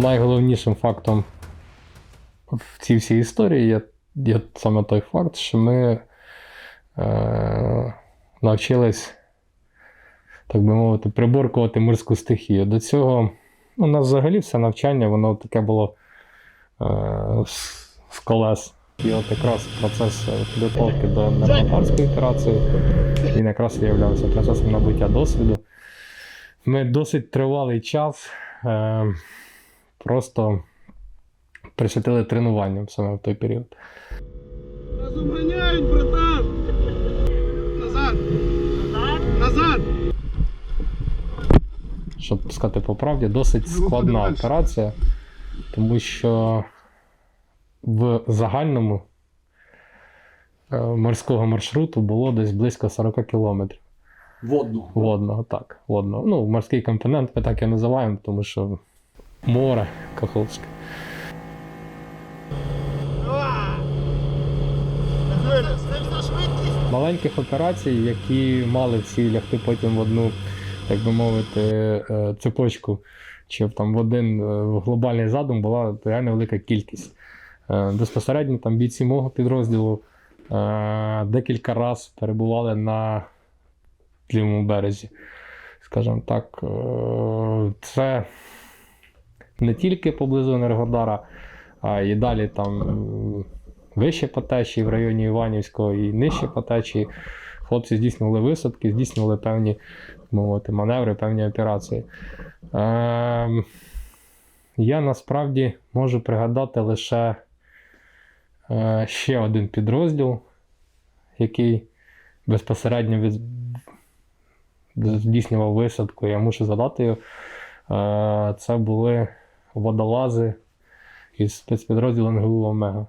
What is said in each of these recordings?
найголовнішим фактом в цій всій історії є, є саме той факт, що ми е, навчились, так би мовити, приборкувати морську стихію. До цього ну, у нас взагалі все навчання, воно таке було е, з, колес. І от якраз процес підготовки до Небатарської операції, він якраз і являвся процесом набуття досвіду. Ми досить тривалий час е, просто присвятили тренуванням саме в той період. Нас обганяють, братан! Назад! Назад! Щоб сказати по правді, досить складна операція, тому що в загальному е, морського маршруту було десь близько 40 кілометрів. Водну. Водного, так. Водного. Ну, морський компонент ми так і називаємо, тому що море Каховське. Маленьких операцій, які мали всі лягти потім в одну, так би мовити, е, цепочку, чи там в один е, глобальний задум була реально велика кількість. Е, Безпосередньо там бійці мого підрозділу декілька разів перебували на лівому березі. Скажімо так, це не тільки поблизу Енергодара, а і далі там вище по течії в районі Іванівського і нижче по течії. Хлопці здійснювали висадки, здійснювали певні мовити, маневри, певні операції. Ем, я насправді можу пригадати лише е, ще один підрозділ, який безпосередньо від, здійснював висадку, я мушу задати. Е, Це були водолази із спецпідрозділу НГУ Омега.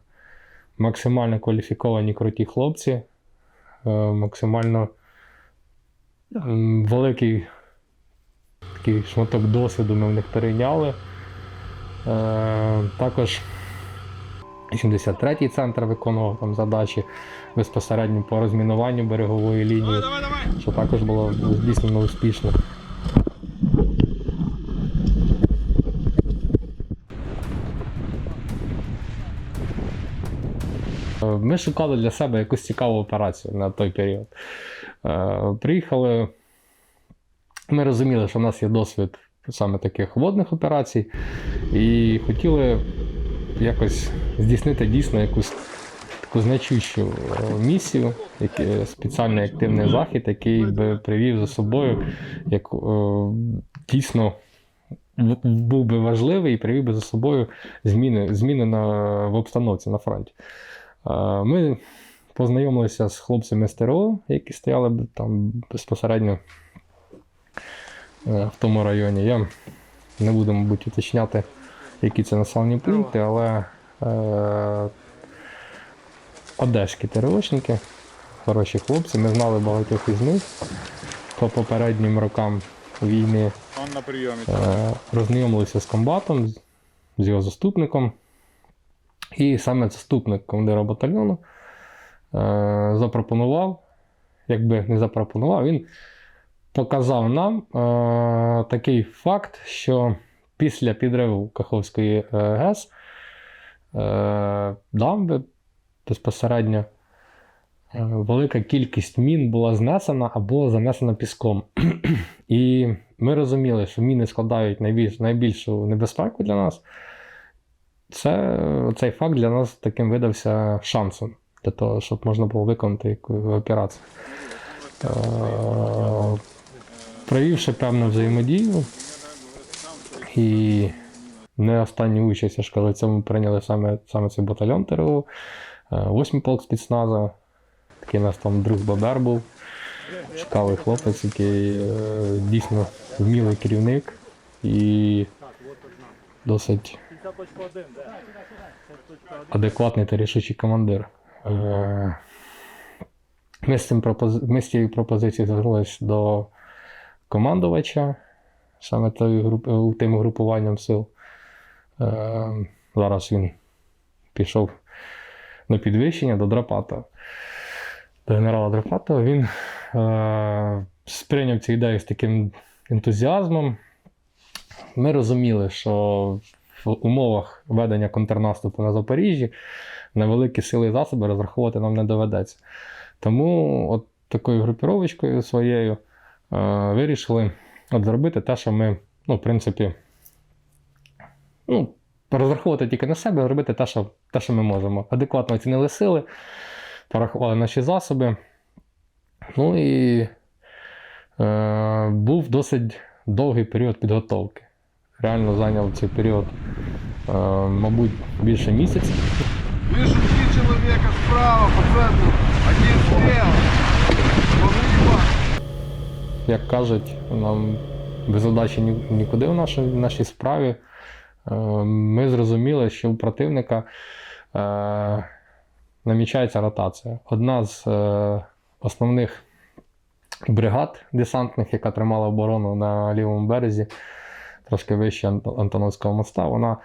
Максимально кваліфіковані круті хлопці, е, максимально великий такий шматок досвіду ми в них перейняли. Е, Також 83-й центр виконував там задачі безпосередньо по розмінуванню берегової лінії що також було здійснено успішно. Ми шукали для себе якусь цікаву операцію на той період. Е, Приїхали, ми розуміли, що в нас є досвід саме таких водних операцій, і хотіли якось здійснити дійсно якусь таку значущу е, місію, спеціальний активний захід, який би привів за собою як е, дійсно був би важливий і привів би за собою зміни, зміни на, в обстановці на фронті. Ми познайомилися з хлопцями з ТРО, які стояли там безпосередньо е, в тому районі. Я не буду, мабуть, уточняти, які це населені пункти, але е, одеські ТРОшники, хороші хлопці. Ми знали багатьох із них по попереднім рокам війни. Он на прийомі. Е, Роззнайомилися з комбатом, з його заступником. І саме заступник командира батальйону е, запропонував, якби не запропонував, він показав нам е, такий факт, що після підриву Каховської е, ГЕС дамби безпосередньо велика кількість мін була знесена або занесена піском. І ми розуміли, що міни складають найбільш, найбільшу небезпеку для нас. Це, цей факт для нас таким видався шансом для того, щоб можна було виконати операцію. Е, Провівши певну взаємодію і не останню участь, я ж кажу, в цьому прийняли саме, саме цей батальйон ТРО, 8 полк спецназа. Такий у нас там друг Бабер був. Цікавий хлопець, який е, дійсно вмілий керівник і досить адекватний та рішучий командир. Е, Ми з, цим пропози... ми з цією пропозицією звернулися до командувача, саме тою тим групуванням сил. Е, Зараз він пішов на підвищення до Драпата. До генерала Драпатова. Він е, сприйняв цю ідею з таким ентузіазмом. Ми розуміли, що в умовах ведення контрнаступу на Запоріжжі на великі сили і засоби розраховувати нам не доведеться. Тому от такою групіровочкою своєю е, вирішили от зробити те, що ми, ну, в принципі, ну, розраховувати тільки на себе, робити те, що, те, що ми можемо. Адекватно оцінили сили, порахували наші засоби. Ну і е, був досить довгий період підготовки. Реально зайняв цей період, е, мабуть, більше місяця. Вижу три человека справа, по центру. Один слева. Як кажуть, нам без задачі нікуди в нашій, в нашій справі. Е, Ми зрозуміли, що у противника е, намічається ротація. Одна з основних бригад десантних, яка тримала оборону на лівому березі, трошки вище Антоновського моста, вона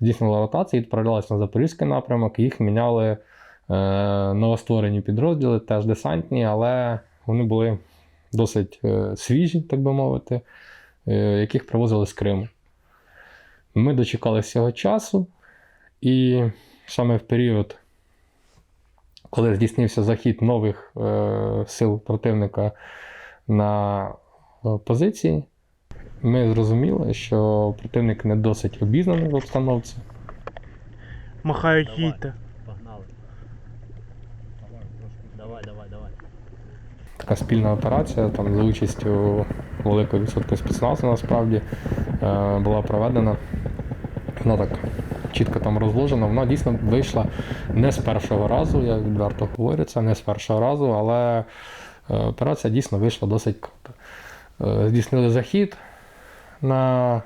здійснила ротацію відправлялась на Запорізький напрямок. Їх міняли е, новостворені підрозділи, теж десантні, але вони були досить е, свіжі, так би мовити, е, яких привозили з Криму. Ми дочекалися цього часу, і саме в період, коли здійснився захід нових е, сил противника на е, позиції, ми зрозуміли, що противник не досить обізнаний в обстановці. Махають їдьте. Погнали. Давай, давай, давай. така спільна операція там за участю великої відсотки спецназу насправді е, була проведена. Вона так чітко там розложена. Вона дійсно вийшла не з першого разу, я відверто говорю, це не з першого разу, але е, операція дійсно вийшла досить круто. Е, Здійснили захід на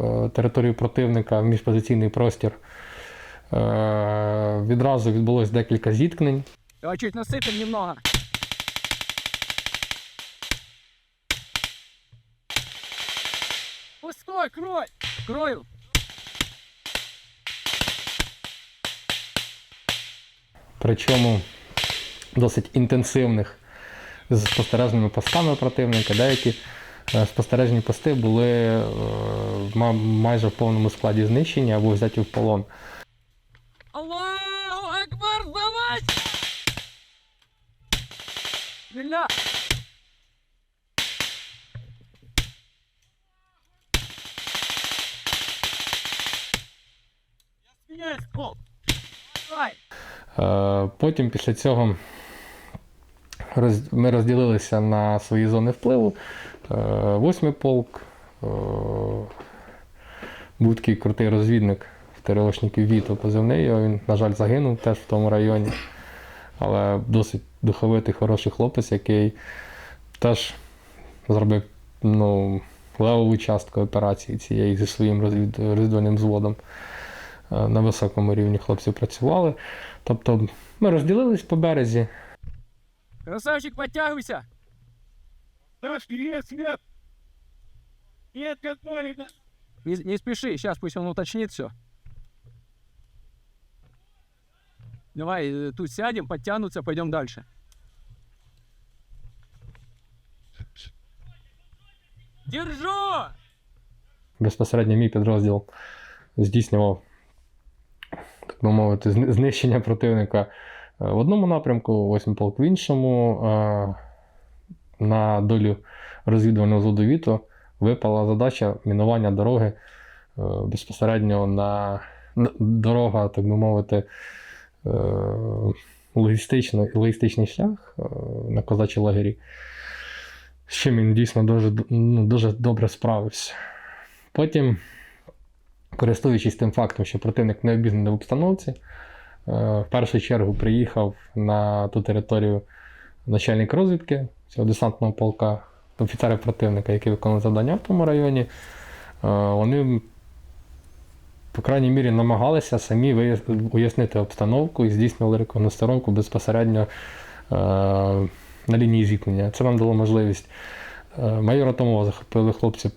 е, територію противника, в міжпозиційний простір. Е, Відразу відбулось декілька зіткнень. Давай чуть насыпем немного. Пустой, крой! Крою! причому досить інтенсивних з спостережними постами противника. Деякі спостережні пости були е, майже в повному складі знищені або взяті в полон. Аллаху Акбар, пол! Е, Потім після цього ми розділилися на свої зони впливу. Е, Восьмий полк. е, Був такий крутий розвідник в ТРОшників Віто позивний. його, Він, на жаль, загинув теж в тому районі. Але досить духовитий, хороший хлопець, який теж зробив ну, левову частку операції цієї зі своїм розвід... розвідувальним взводом. Е, На високому рівні хлопці працювали. Тобто ми розділились по березі. Красавчик, подтягивайся! Наш есть, нет. Нет, готовы. Не, не спеши, сейчас пусть он уточнит все. Давай, э, тут сядем, подтянутся, пойдем дальше. Держу! Безпосередньо мій підрозділ здійснював, так би мовити, знищення противника в одному напрямку, восьмий полк в іншому. Е, На долю розвідувального взводу Віто випала задача мінування дороги е, безпосередньо на дорога, так би мовити, е, логістичний, логістичний шлях е, на козачі лагері. З чим він дійсно дуже, ну, дуже добре справився. Потім, користуючись тим фактом, що противник не обізнаний в обстановці, е, в першу чергу приїхав на ту територію начальник розвідки цього десантного полка, офіцери противника, які виконували завдання в тому районі. Е, Вони, по крайній мірі, намагалися самі уяснити обстановку і здійснювали рекогностировку безпосередньо е, на лінії зіткнення. Це нам дало можливість. Е, Майора Томова захопили хлопці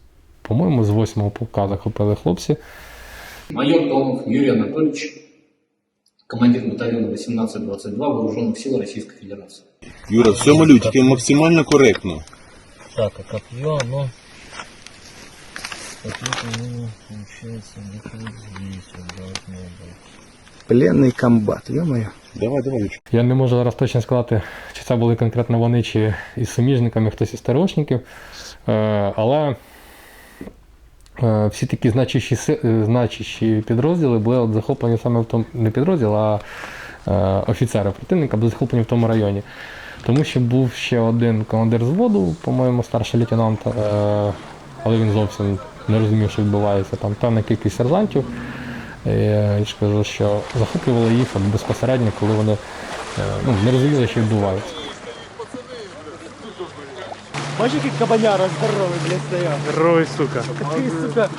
по-моєму, з 8-го полка захопили хлопці. Майор Томов Юрий Анатольевич, командир батальона 1822 Вооруженных сил Российской Федерации. Юра, все малюй, тільки максимально коректно. Так, а копье, ну... Соответственно, получается, где-то вот здесь вот должно быть. Пленный комбат, ё-моё. Я не можу зараз точно сказати, чи це були конкретно вони, чи із суміжниками, хтось із СТРОшників. Е, але е, всі такі значущі, е, значущі підрозділи були захоплені саме в тому, не підрозділ, а е, офіцери противника були захоплені в тому районі. Тому що був ще один командир зводу, по-моєму, старший лейтенант, е, але він зовсім не розумів, що відбувається. Там певна кількість сержантів. Е, Я ж що захоплювали їх безпосередньо, коли вони е, ну, не розуміли, що відбувається. Бачиш, який кабаняра здоровий, блядь, стояв. Здоровий, сука. Такий, сука.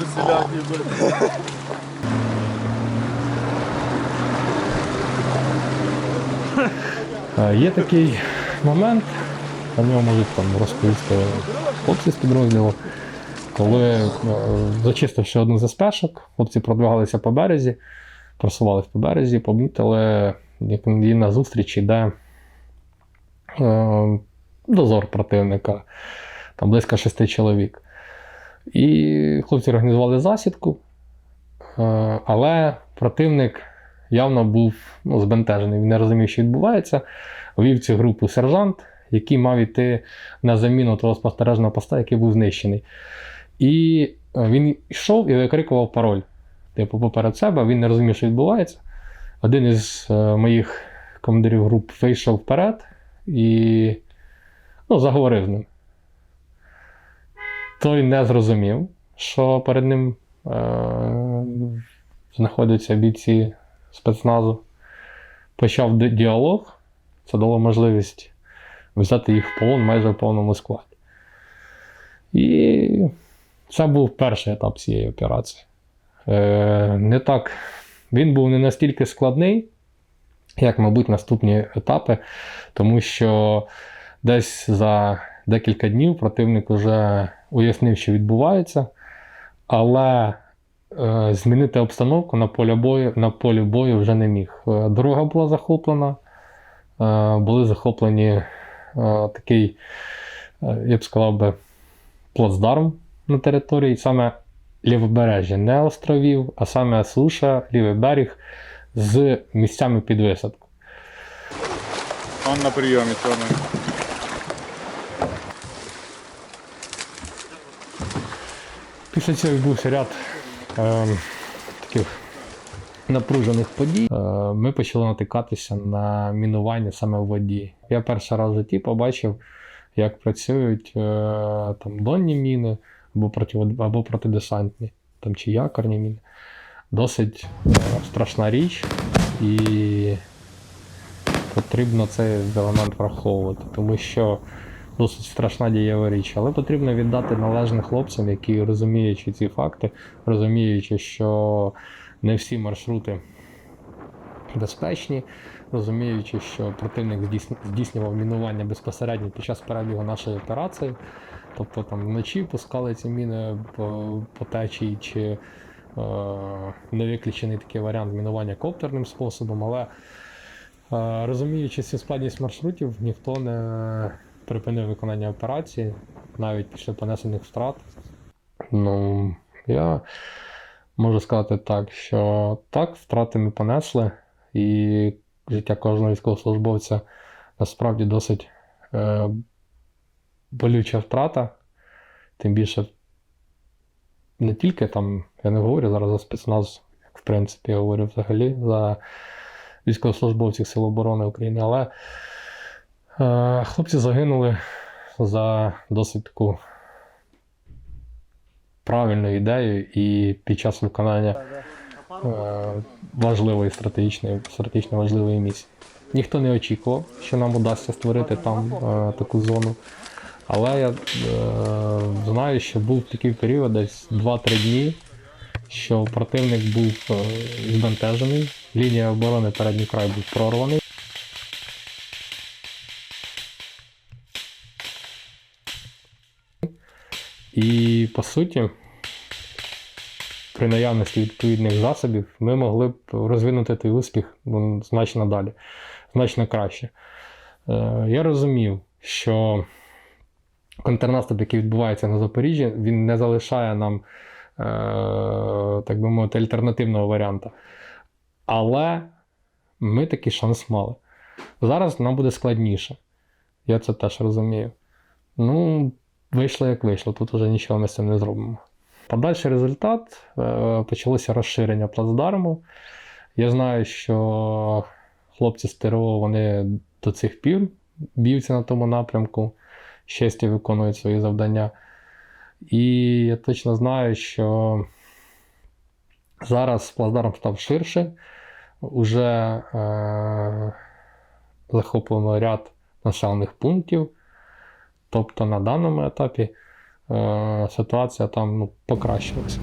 Є такий момент, про нього можуть там розповісти хлопці з підрозділу, коли е, зачистивши одну з спешок, хлопці продвигалися по березі, просувалися по березі, помітили, як на зустріч іде е, дозор противника, там близько шести чоловік. І хлопці організували засідку, е, але противник явно був ну, збентежений. Він не розумів, що відбувається. Вів цю групу сержант, який мав йти на заміну того спостережного поста, який був знищений. І е, він йшов і викрикував пароль. Типу, поперед себе, він не розумів, що відбувається. Один із е, моїх командирів груп вийшов вперед і ну, заговорив з ним. Той не зрозумів, що перед ним е- знаходяться бійці спецназу. Почав діалог. Це дало можливість взяти їх в полон майже в повному складі. І це був перший етап цієї операції. Е, не так, він був не настільки складний, як, мабуть, наступні етапи, тому що десь за декілька днів противник вже уяснив, що відбувається, але е, змінити обстановку на полі бою, на полі бою вже не міг. Е, Дорога була захоплена, е, були захоплені такий, я б сказав би, плацдарм на території, саме лівобережжя, не островів, а саме суша, лівий берег з місцями під висадку. Он на прийомі, Томе. Після цього відбувся ряд е, таких напружених подій. Е, ми почали натикатися на мінування саме в воді. Я перший раз в житті побачив, як працюють е, там донні міни або, проти, або протидесантні, там, чи якорні міни. Досить е, страшна річ, і потрібно цей елемент враховувати, тому що досить страшна дієва річ, але потрібно віддати належне хлопцям, які розуміючи ці факти, розуміючи, що не всі маршрути безпечні, розуміючи, що противник здійснював мінування безпосередньо під час перебігу нашої операції. Тобто там вночі пускали ці міни по, по течії, чи е, не виключений такий варіант мінування коптерним способом, але е, розуміючи цю складність маршрутів, ніхто не припинив виконання операції навіть після понесених втрат. Ну, я можу сказати так, що так, втрати ми понесли, і життя кожного військовослужбовця насправді досить е, болюча втрата. Тим більше не тільки там, я не говорю зараз за спецназ, в принципі, я говорю взагалі за військовослужбовців Сил оборони України, але хлопці загинули за досить таку правильну ідею і під час виконання е, важливої стратегічної, стратегічно важливої місії. Ніхто не очікував, що нам удасться створити там е, таку зону. Але я е, знаю, що був такий період, десь 2-3 дні, що противник був е, збентежений, лінія оборони передній край був прорваний. По суті, при наявності відповідних засобів ми могли б розвинути той успіх значно далі, значно краще. Е, я розумів, що контрнаступ, який відбувається на Запоріжжі, він не залишає нам так би мовити, альтернативного варіанту. Але ми такий шанс мали. Зараз нам буде складніше. Я це теж розумію. Ну, вийшло як вийшло, тут вже нічого ми з цим не зробимо. Подальший результат е, почалося розширення плацдарму. Я знаю, що хлопці з ТРО вони до цих пір б'ються на тому напрямку, щастя виконують свої завдання. І я точно знаю, що зараз плацдарм став ширше, уже е, захоплено ряд населених пунктів. Тобто на даному етапі е, ситуація там ну, покращилася.